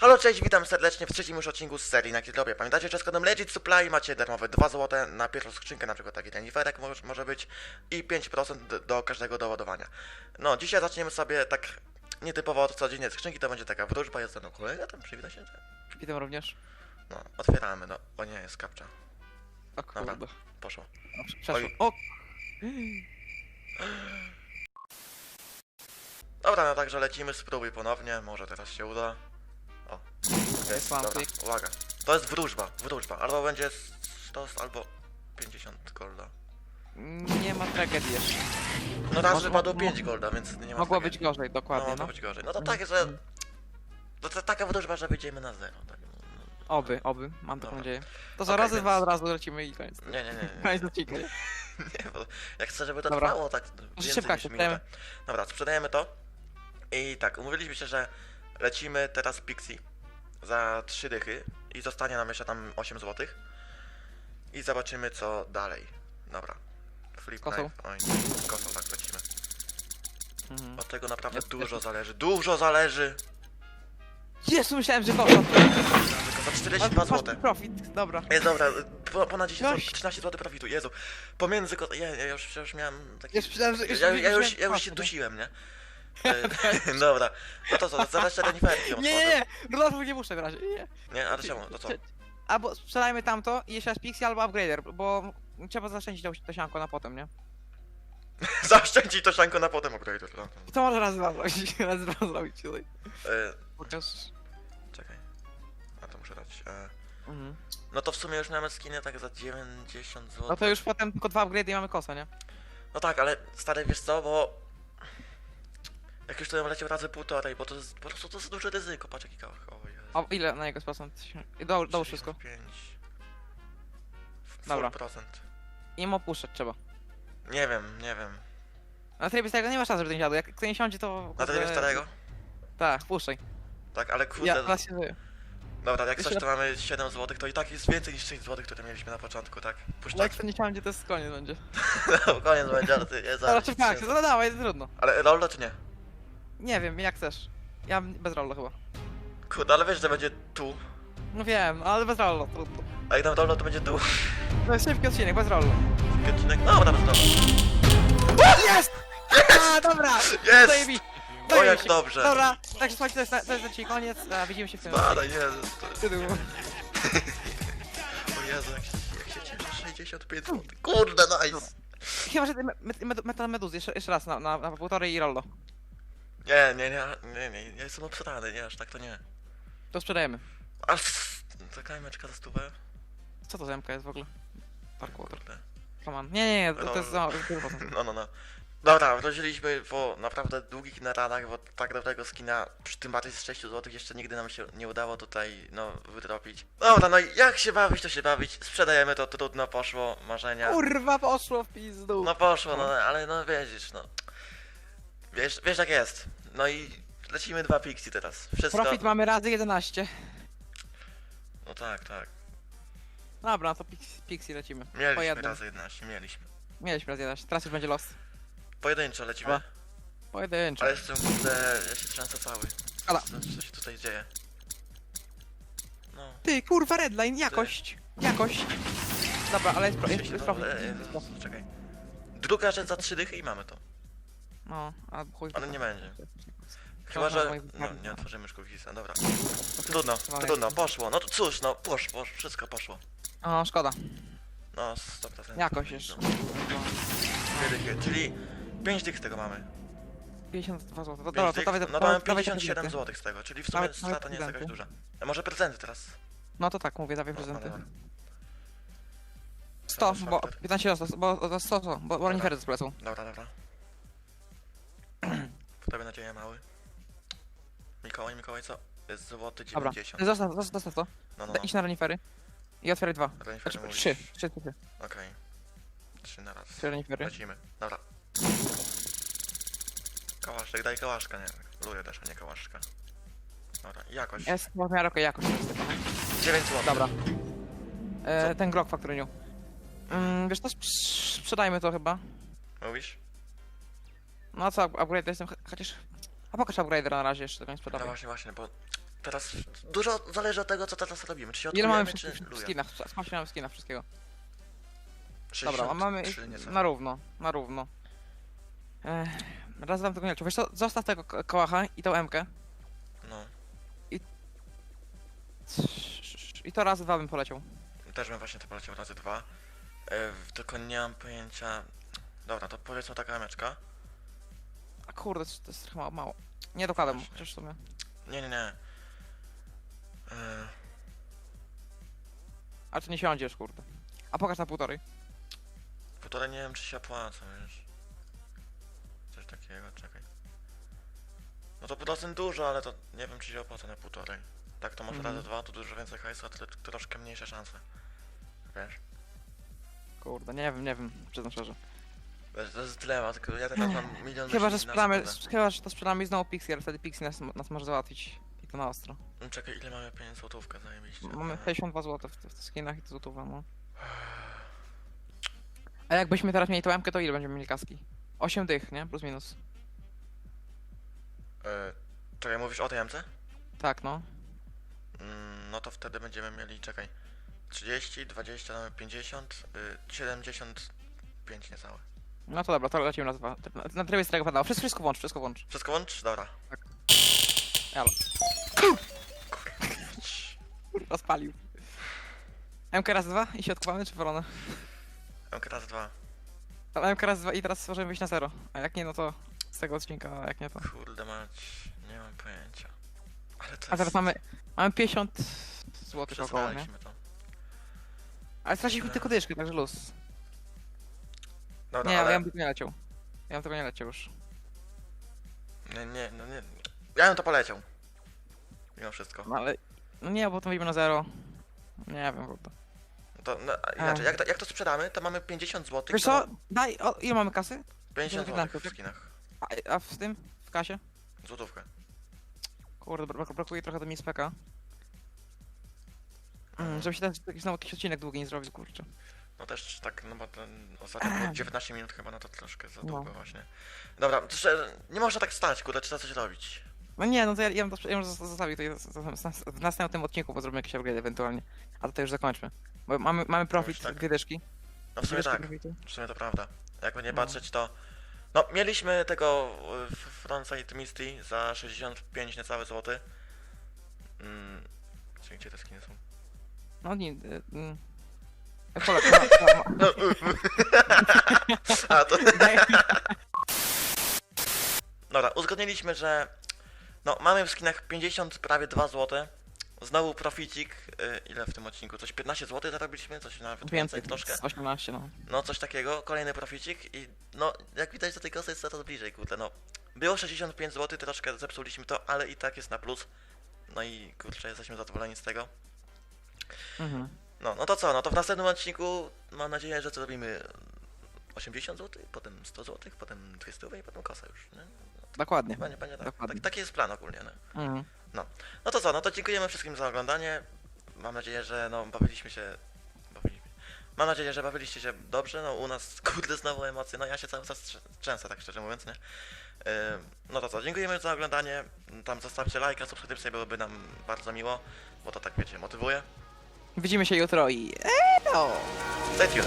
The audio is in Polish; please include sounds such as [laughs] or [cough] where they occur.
Halo, cześć, witam serdecznie w trzecim już odcinku z serii, na której robię. Pamiętacie, że z kodem Legit Supply macie darmowe 2 zł na pierwszą skrzynkę, na przykład taki reniferek może, może być i 5% do, do każdego doładowania. No, dzisiaj zaczniemy sobie tak nietypowo od codziennie skrzynki, to będzie taka wróżba, jest ten kolega, tam przywita się. Witam również. No, otwieramy, no, o nie, jest kapcza, O Dobra. kurde. poszło. O, Przeszło. Oj. O! Dobra, no także lecimy, spróbuj ponownie, może teraz się uda. O, jest, mam dobra, klik. uwaga. To jest wróżba, wróżba, albo będzie 100, albo 50 golda. Nie ma tragedii jeszcze. No raz Może- wypadło mo- 5 golda, więc nie ma Mogło tragedii. być gorzej, No, dokładnie, mogło no. być gorzej. No to tak, że... To, to taka wróżba, że wyjdziemy na zero. Tak. Oby, oby, mam taką Dobra. nadzieję. To Okej, za razy więc- dwa od razu lecimy i koniec. Nie, nie, nie. nie, [laughs] Koniec odcinka. nie? [laughs] nie bo jak chcę, żeby to Dobra. trwało tak więcej szybko, niż sprzedajemy. minutę. Dobra, sprzedajemy to. I tak, umówiliśmy się, że lecimy teraz Pixie za 3 dychy i zostanie nam jeszcze tam 8 zł. I zobaczymy co dalej. Dobra. Flip Kosą? knife. Oj, kosą tak lecimy. Mhm. Od tego naprawdę Jest- dużo zależy. Dużo zależy! Jezu, myślałem, że. Tylko za 42 zł. profit, dobra. Jest dobra, po, ponad 10 Gość. zł, 13 zł profitu, Jezu. Pomiędzy ko- ja, ja, już, ja już miałem taki... Już myślałem, że- już ja, ja, już, myślałem, ja już że się nie? dusiłem, nie? E, [laughs] dobra, no to co, jeszcze reniferki Nie, nie, nie! Rudolfu nie muszę w razie, nie. Nie, ale czemu, to co? Albo sprzedajmy tamto i jeszcze raz Pixie albo Upgrader, bo trzeba zaszczędzić to, to sianko na potem, nie? [laughs] Zaszczędzić to szanko na potem upgrade'u. No. I to może raz dwa zrobić, [laughs] raz dwa zrobić tutaj. E, Pokaż. czekaj. A to muszę dać. E, Mhm. no to w sumie już mamy skiny tak za 90 zł. No to już potem tylko dwa upgrade i mamy kosę, nie? No tak, ale stary, wiesz co, bo... Jak już to leciał razy półtorej, bo to jest, po prostu to jest duże ryzyko, patrz jaki kawałek. O. A ile na jego procent? Do, dołóż wszystko. 65. Dobra. 4%. I mu opuszczać trzeba. Nie wiem, nie wiem. Na trybie starego nie ma szans, żeby ten siadł. Jak kto nie siądzie, to... Na trybie starego? Tak, puszczaj. Tak, ale kurde. Ja teraz się żyję. Dobra, jak coś to mamy 7 zł, to i tak jest więcej niż 6 zł, które mieliśmy na początku, tak? Ale Puszczak. jak kto nie siądzie, to jest koniec będzie. [laughs] No, koniec będzie, ale ty jest Dobra, czekaj, no dawaj, jest trudno. Ale rollo czy nie? Nie wiem, jak chcesz. Ja bez rollo chyba. Kurde, ale wiesz, że będzie tu. No wiem, ale bez rollo, trudno. A jak tam rollo, to będzie tu. To jest szybki odcinek, bez rollo. Odcinek. No, dobra, dobra. Jest! A, dobra! Jest! Zajebi! O, jak się. dobrze. Dobra, także słuchajcie, to jest, to jest dzisiaj koniec, a widzimy się w tym. Spadaj, Jezus. To... Tytuł. [laughs] O Jezu, jak się, jak się cieszę, 65 zł. Kurde, nice. Chyba, że ty me- me- med- metal meduz, jeszcze, jeszcze raz, na, na, na półtorej i rollo. Nie, nie, nie, nie, nie, ja jestem obsrany, nie, aż tak to nie. To sprzedajemy. Aż taka meczka za stówę. Co to za MK jest w ogóle? Dark Water. Kurde. Come on. Nie, nie, nie, to, to jest za... No, no, no. Dobra, wróciliśmy po naprawdę długich naradach, bo tak dobrego skina, przy tym bardziej z 6 zł jeszcze nigdy nam się nie udało tutaj, no, wydropić. Dobra, no i jak się bawić, to się bawić. Sprzedajemy to, trudno poszło, marzenia. Kurwa, poszło w pizdu. No poszło, no, ale no wiedzisz, no. Wiesz, wiesz jak jest. No i lecimy dwa pixie teraz. Wszystko... Profit mamy razy 11. No tak, tak. Dobra, to Pix- Pixie lecimy. Po Mieliśmy jednym. razy 11, mieliśmy. Mieliśmy raz 11, teraz już będzie los. Pojedynczo lecimy. Dobra. Pojedynczo. Ale jestem, kurde, ja się trzęsę cały. Ala. Co, co się tutaj dzieje? No. Ty, kurwa, redline, jakość. Jakość. Dobra, ale jest, pro, jest, jest to- profit. e, Jest e, profit. Czekaj. Druga rzecz za trzy dychy i mamy to. No, a chuj. Ale nie będzie. Chyba, że... moich No, nie otworzymy szkółkisa, dobra. Trudno, trudno, poszło. No to cóż, no poszło, wszystko poszło. O, szkoda. No, 100%. Jakoś jeszcze. No, dwie dychy, czyli 5 dych z tego mamy. 52 zł. To, Pięć dobra, to dych, dawaj, no to mamy dawaj 57 prezenty. zł z tego, czyli w sumie Dawaj- dawaj strata nie jest jakaś prezenty. duża. A może prezenty teraz? No to tak, mówię, dawaj No, no, prezenty. dobra. 100, Teraz bo faktor. 15 los, bo to 100, 100, bo bo renifery z plecą. Dobra, dobra. W tobie nadzieja mały. Mikołaj, Mikołaj, co? Jest złoty Dobra, 90. zostaw, zostaw, zostaw to. No, no, no. Idź na renifery. I otwieraj dwa. Renifery Znaczy mówisz. trzy, trzy, trzy, trzy. Okej. Trzy na raz. Trzy renifery. Lecimy. Dobra. Kałaszek, daj kałaszka, nie. Luję też, a nie kałaszka. Dobra, jakoś. Jest w miarę okej, jakoś jest taka. 9 zł. Dobra. E, Co? ten grok faktoriniu. Mm, wiesz co, sprz- sprzedajmy to chyba. Mówisz? No a co, upgrade jestem, ch- chociaż... A pokaż upgrader na razie jeszcze, tego nie No sprzedawaj. właśnie, właśnie, bo Teraz dużo zależy od tego, co teraz robimy. Czy się Ile mamy odkujemy, czy wszystkich w luja. skinach? Sprawdźmy mamy skina wszystkiego. 60, Dobra, a mamy nieco? na równo, na równo. Ech, raz wam tego nie. Wiesz co, zostaw tego ko- kołacha i tą MK. No, I to raz dwa bym poleciał. też bym właśnie to poleciał razy dwa. E, w- tylko nie mam pojęcia... Dobra, to powiedzmy taka emeczka. A kurde, to jest trochę mało. mało. Nie dokładam, chociaż w sumie. Nie, nie, nie. E, Ale to nie siądziesz, kurde. A pokaż na półtorej. półtorej nie wiem, czy się opłaca, wiesz. Coś takiego, czekaj. No to procent dużo, ale to nie wiem, czy się opłaca na półtorej. Tak, to może Mhm. razy dwa, to dużo więcej hajsu, a tyle, troszkę mniejsze szanse. Wiesz? Kurde, nie wiem, nie wiem, przyznam szczerze. Wiesz, To jest dylemat, tylko ja teraz mam milion Chyba, że myśli na sprzedamy, sekundę. chyba, że to sprzedamy i znowu Pixie, ale wtedy Pixie nas, nas może załatwić. I to na ostro. No, Czekaj, ile mamy pieniędzy złotówkę, zajebiście. Mamy E, 62 zł w, w tych skinach i to złotówa, no. A jakbyśmy teraz mieli tą MK, to ile będziemy mieli kaski? 8 dych, nie? Plus minus. e, Czekaj, mówisz o tej MC? Tak, no. Mm, No to wtedy będziemy mieli, czekaj, 30, 20, mamy 50, y, 75 niecałe. No to dobra, to lecimy na dwa. Na, na tryb jest tego padało. Wszystko, wszystko włącz, wszystko włącz. Wszystko łącz? Dobra. Jalo. Kurwa, spalił. MK raz dwa i się odkuwamy, czy wolone? MK raz, dwa. Ale MK raz dwa i teraz możemy wyjść na zero. A jak nie, no to z tego odcinka, a jak nie, to... Kurde mać, nie mam pojęcia. Ale to A teraz jest... mamy, mamy 50 zł około, nie? Przesraliśmy to. Ale straciliśmy tylko dyszkę, także luz. Dobra, Nie, ale... ja bym tego nie leciał. Ja bym tego nie leciał już. Nie, nie, no nie... Ja bym to poleciał. Mimo wszystko. No ale... No nie, bo to wyjdziemy na zero. Nie wiem, kurde. No To, no, inaczej, jak to, jak to sprzedamy, to mamy 50 zł. Wiesz co? Daj, o, ile mamy kasy? 50 zł 19, w skinach. A, a w tym? W kasie? Złotówkę. Kurde, brak, brakuje trochę do mi speka. Mm, żeby się teraz jakiś- znowu jakiś odcinek długi nie zrobił, kurczę. No też tak, no bo ten ostatnio było 19 minut chyba, no to troszkę za No. długo właśnie. Dobra, to szczerze, nie można tak stać, kurde, trzeba coś robić. No nie, no to ja, ja bym to ja bym zos- zostawił to w następnym odcinku, bo zrobimy jakieś upgrade ewentualnie. A to już zakończmy. Bo mamy, mamy profit, tak. dwie dyszki. No w sumie dyszki tak, profitu. w sumie to prawda. Jakby nie No. patrzeć to... No, mieliśmy tego y, F- Frontside Misty za 65 niecałe złoty. Mm, czyli gdzie te skiny są? No nie, y, mm. Polak, ma, ma. A, to... Daj, Dobra, uzgodniliśmy, że no, mamy w skinach 50, prawie 2 zł. Znowu proficik, y, ile w tym odcinku? Coś 15 zł zarobiliśmy? Coś nawet więcej, więcej, troszkę? z 18 no. No coś takiego, kolejny proficik i no jak widać do tej kosy jest coraz bliżej, kurde, no. Było 65 zł, troszkę zepsuliśmy to, ale i tak jest na plus. No i kurczę, jesteśmy zadowoleni z tego. Mhm. No, no to co, no to w następnym odcinku mam nadzieję, że zrobimy 80 zł, potem 100 zł, potem 200 i potem kosę już, nie? Dokładnie. Będzie, będzie tak, Dokładnie. tak. Taki jest plan ogólnie, nie? Mhm. No to co, no to dziękujemy wszystkim za oglądanie. Mam nadzieję, że no bawiliśmy się. Bawiliśmy. Mam nadzieję, że bawiliście się dobrze. No u nas [laughs] kurde znowu emocje. No ja się cały czas trzęsę, tak szczerze mówiąc, nie? Yy, no to co, dziękujemy za oglądanie. Tam zostawcie lajka, subskrypcję, byłoby nam bardzo miło, bo to tak wiecie, motywuje. Widzimy się jutro i... Eee, no. Stay tuned.